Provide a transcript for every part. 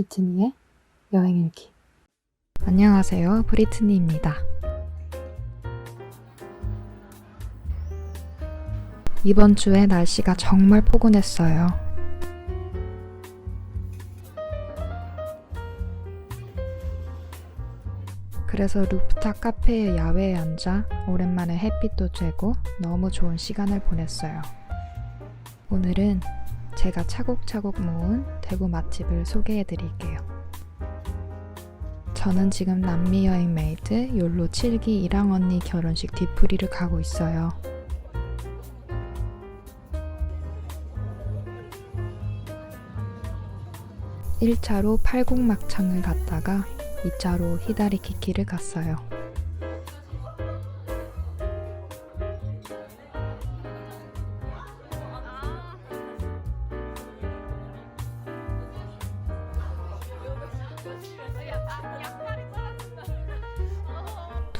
브리트니의 여행일기. 안녕하세요. 브리트니입니다. 이번 주에 날씨가 정말 포근했어요. 그래서 루프탑 카페의 야외에 앉아 오랜만에 햇빛도 쬐고 너무 좋은 시간을 보냈어요. 오늘은 제가 차곡차곡 모은 대구 맛집을 소개해 드릴게요. 저는 지금 남미 여행 메이트 욜로 7기 이랑 언니 결혼식 뒤풀이를 가고 있어요. 1차로 팔곡막창을 갔다가 2차로 히다리키키를 갔어요.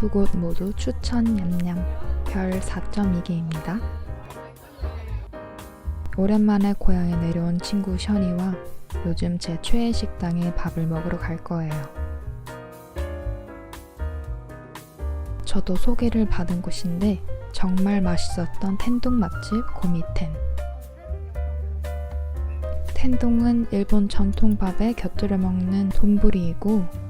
두 곳 모두 추천 냠냠 별 4.2개입니다. 오랜만에 고향에 내려온 친구 션이와 요즘 제 최애 식당에 밥을 먹으러 갈 거예요. 저도 소개를 받은 곳인데 정말 맛있었던 텐동 맛집 고미텐. 텐동은 일본 전통밥에 곁들여 먹는 돈부리이고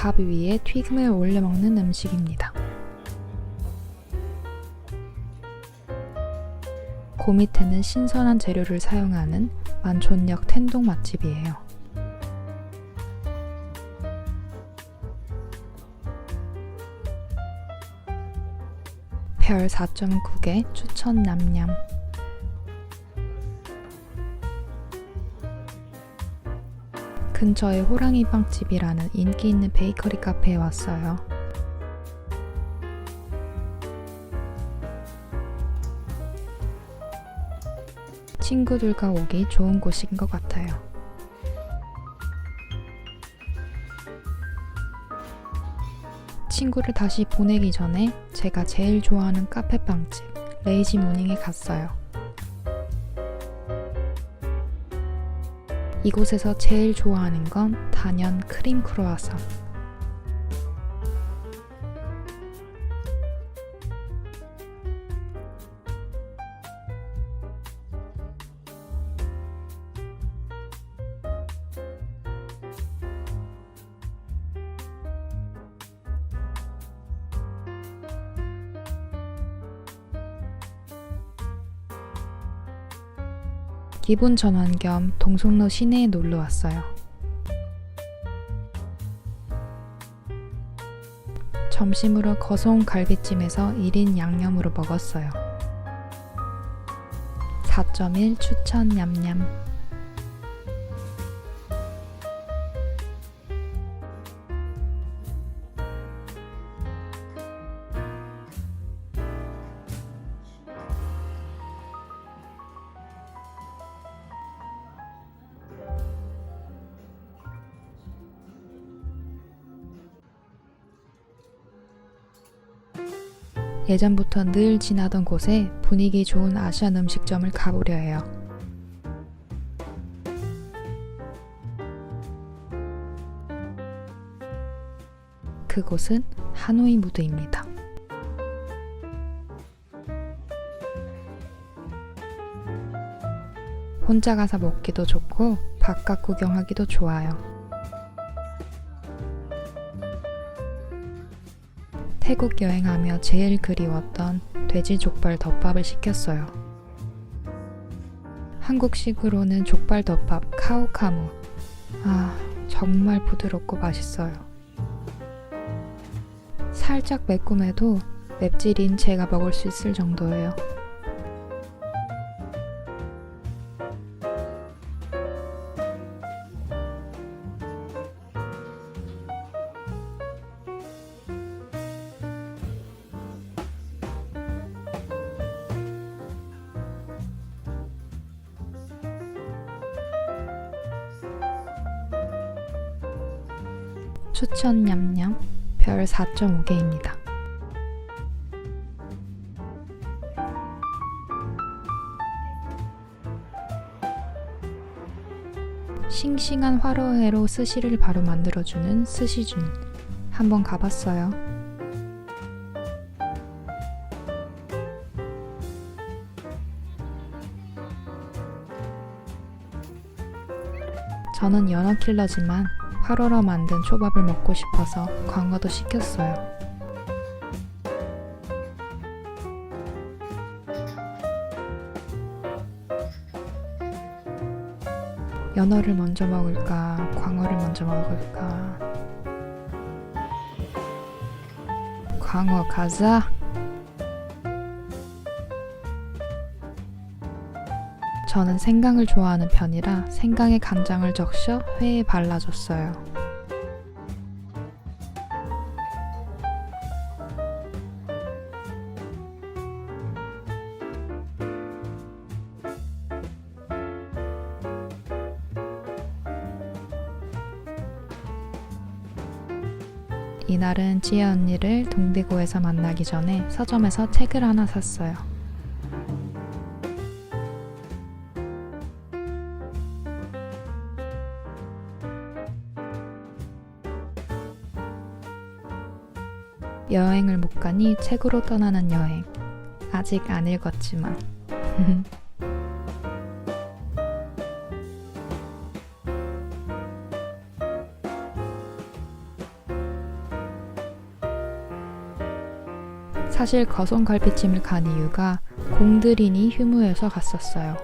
밥 위에 튀김을 올려 먹는 음식입니다. 고미테는 신선한 재료를 사용하는 만촌역 텐동 맛집이에요. 별 4.9개 추천 냠냠 근처에 호랑이 빵집이라는 인기 있는 베이커리 카페에 왔어요. 친구들과 오기 좋은 곳인 것 같아요. 친구를 다시 보내기 전에 제가 제일 좋아하는 카페 빵집 레이지 모닝에 갔어요. 이곳에서 제일 좋아하는 건 단연 크림 크로아상. 기분 전환 겸 동성로 시내에 놀러 왔어요. 점심으로 거성 갈비찜에서 1인 양념으로 먹었어요. 4.1 추천 냠냠. 예전부터 늘 지나던 곳에 분위기 좋은 아시안 음식점을 가보려 해요. 그곳은 하노이 무드입니다. 혼자 가서 먹기도 좋고 바깥 구경하기도 좋아요. 태국 여행하며 제일 그리웠던 돼지 족발 덮밥을 시켰어요. 한국식으로는 족발 덮밥 카오카무. 아, 정말 부드럽고 맛있어요. 살짝 매콤해도 맵찔인 제가 먹을 수 있을 정도예요. 추천 냠냠 별 4.5개입니다. 싱싱한 화로회로 스시를 바로 만들어주는 스시준. 한번 가봤어요. 저는 연어 킬러지만 화로로 만든 초밥을 먹고 싶어서 광어도 시켰어요. 연어를 먼저 먹을까, 광어를 먼저 먹을까. 광어 가자. 저는 생강을 좋아하는 편이라 생강에 간장을 적셔 회에 발라줬어요. 이날은 지혜 언니를 동대구에서 만나기 전에 서점에서 책을 하나 샀어요. 여행을 못 가니 책으로 떠나는 여행. 아직 안 읽었지만. 사실 거성 갈비찜을 간 이유가 공들인이 휴무여서 갔었어요.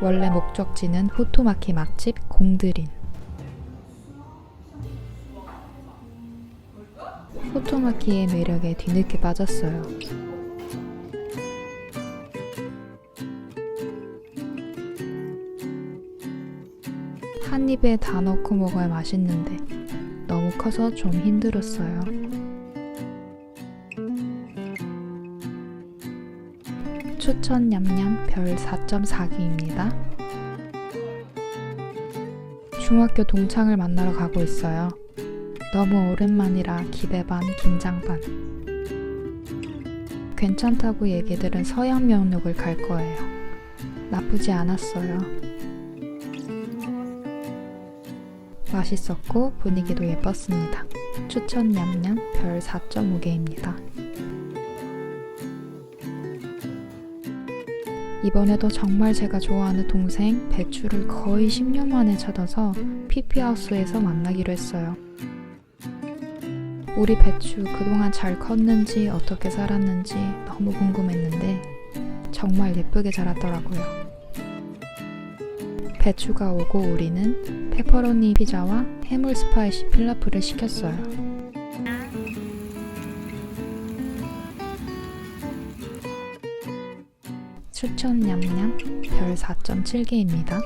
원래 목적지는 후토마키 맛집 공들인. 후토마키의 매력에 뒤늦게 빠졌어요. 한 입에 다 넣고 먹어야 맛있는데 너무 커서 좀 힘들었어요. 추천 냠냠 별 4.4기입니다. 중학교 동창을 만나러 가고 있어요. 너무 오랜만이라 기대 반, 긴장 반. 괜찮다고 얘기 들은 서양 면옥을 갈 거예요. 나쁘지 않았어요. 맛있었고 분위기도 예뻤습니다. 추천 냠냠 별 4.5개입니다. 이번에도 정말 제가 좋아하는 동생 배추를 거의 10년 만에 찾아서 피피하우스에서 만나기로 했어요. 우리 배추 그동안 잘 컸는지 어떻게 살았는지 너무 궁금했는데 정말 예쁘게 자랐더라고요. 배추가 오고 우리는 페퍼로니 피자와 해물 스파이시 필라프를 시켰어요. 추천 냠냠 별 4.7개입니다.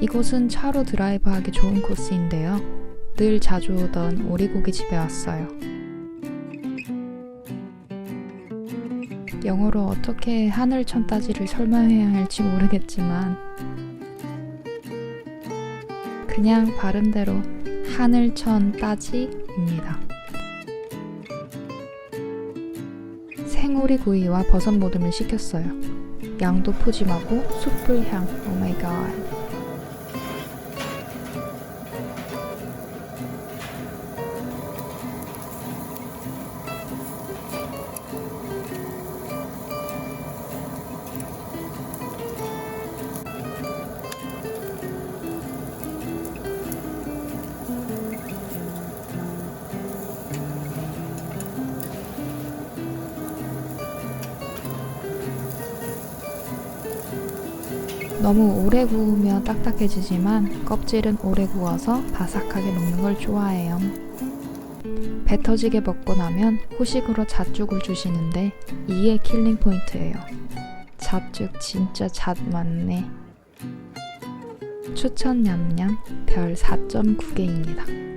이곳은 차로 드라이브하기 좋은 코스인데요. 늘 자주 오던 오리고기 집에 왔어요. 영어로 어떻게 하늘천 따지를 설명해야 할지 모르겠지만 그냥 발음대로 하늘천 따지입니다. 생오리 구이와 버섯 모듬을 시켰어요. 양도 푸짐하고 숯불 향. 오 마이 갓. 너무 오래 구우면 딱딱해지지만 껍질은 오래 구워서 바삭하게 먹는 걸 좋아해요. 배 터지게 먹고 나면 후식으로 잣죽을 주시는데 이게 킬링 포인트예요. 잣죽 진짜 잣 많네. 추천 냠냠 별 4.9개입니다.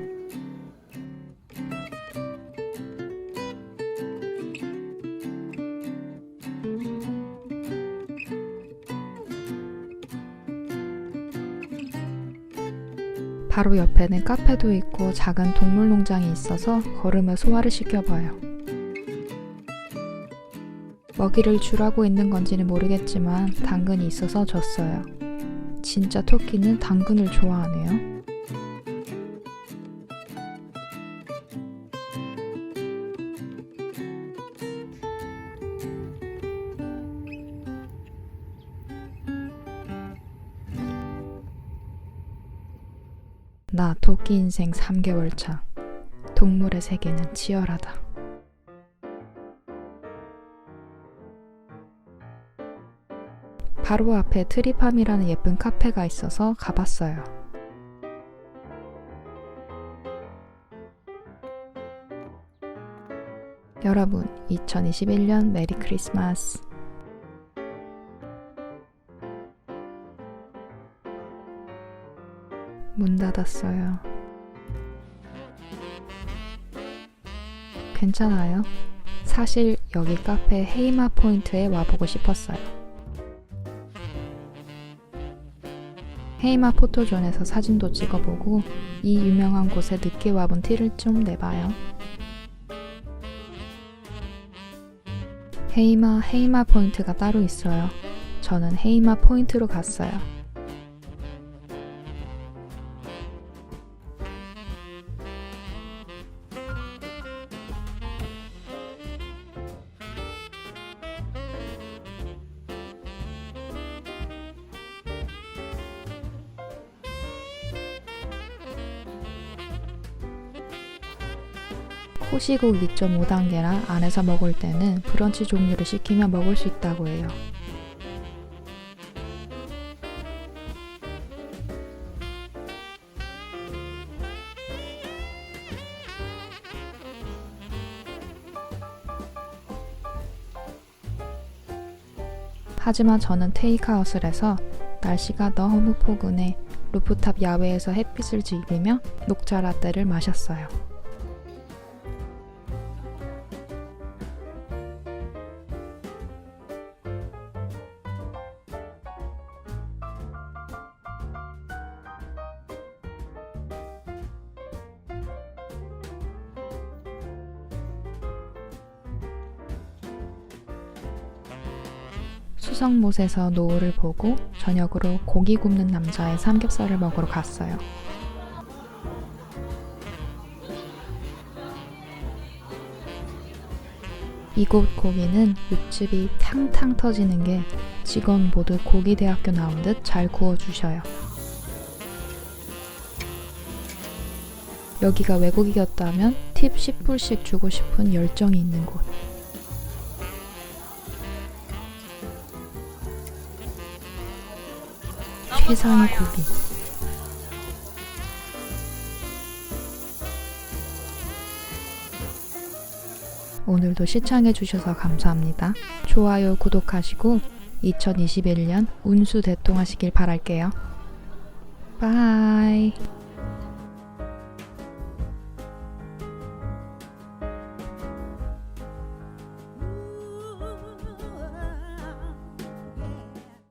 바로 옆에는 카페도 있고 작은 동물 농장이 있어서 걸으며 소화를 시켜봐요. 먹이를 주라고 있는 건지는 모르겠지만 당근이 있어서 줬어요. 진짜 토끼는 당근을 좋아하네요. 나 토끼 인생 3개월 차. 동물의 세계는 치열하다. 바로 앞에 트리팜이라는 예쁜 카페가 있어서 가봤어요. 여러분, 2021년 메리 크리스마스. 문 닫았어요. 괜찮아요. 사실 여기 카페 헤이마 포인트에 와보고 싶었어요. 헤이마 포토존에서 사진도 찍어보고 이 유명한 곳에 늦게 와본 티를 좀 내봐요. 헤이마 헤이마 포인트가 따로 있어요. 저는 헤이마 포인트로 갔어요. 호시국 2.5단계라 안에서 먹을 때는 브런치 종류를 시키면 먹을 수 있다고 해요. 하지만 저는 테이크아웃을 해서 날씨가 너무 포근해 루프탑 야외에서 햇빛을 즐기며 녹차 라떼를 마셨어요. 수성못에서 노을을 보고 저녁으로 고기 굽는 남자의 삼겹살을 먹으러 갔어요. 이곳 고기는 육즙이 탕탕 터지는 게 직원 모두 고기대학교 나온 듯 잘 구워주셔요. 여기가 외국이었다면 팁 10불씩 주고 싶은 열정이 있는 곳. 최상의 고기. 오늘도 시청해주셔서 감사합니다. 좋아요, 구독하시고 2021년 운수 대통하시길 바랄게요. 바이.